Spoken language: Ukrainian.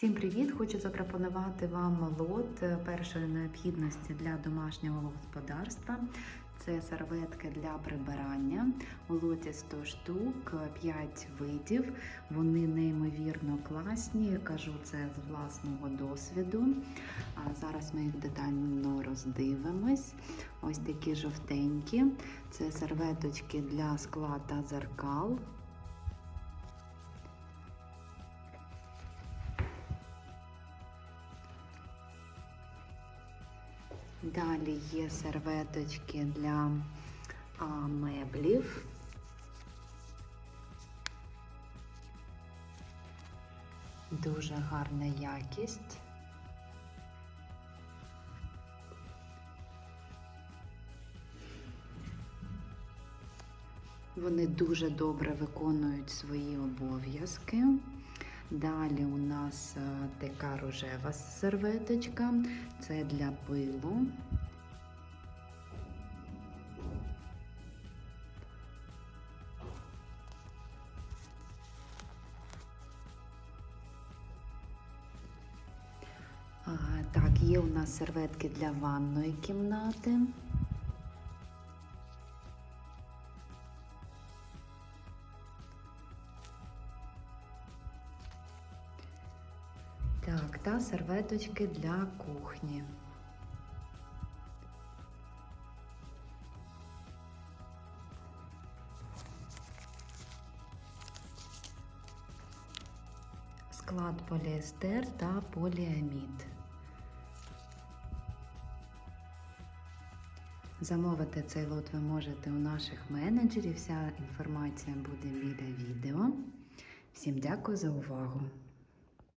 Всім привіт! Хочу запропонувати вам лот е, першої необхідності для домашнього господарства. Це серветки для прибирання. У лоті 100 штук, 5 видів. Вони неймовірно класні. Кажу це з власного досвіду. Зараз ми їх детально роздивимось. Ось такі жовтенькі. Це серветочки для скла та зеркал. Далі є серветочки для а, меблів. Дуже гарна якість. Вони дуже добре виконують свої обов'язки. Далі у нас е, така рожева серветочка, це для пилу. Так, є у нас серветки для ванної кімнати. Так, та серветочки для кухні. Склад поліестер та поліамід. Замовити цей лот ви можете у наших менеджерів. Вся інформація буде біля відео. Всім дякую за увагу!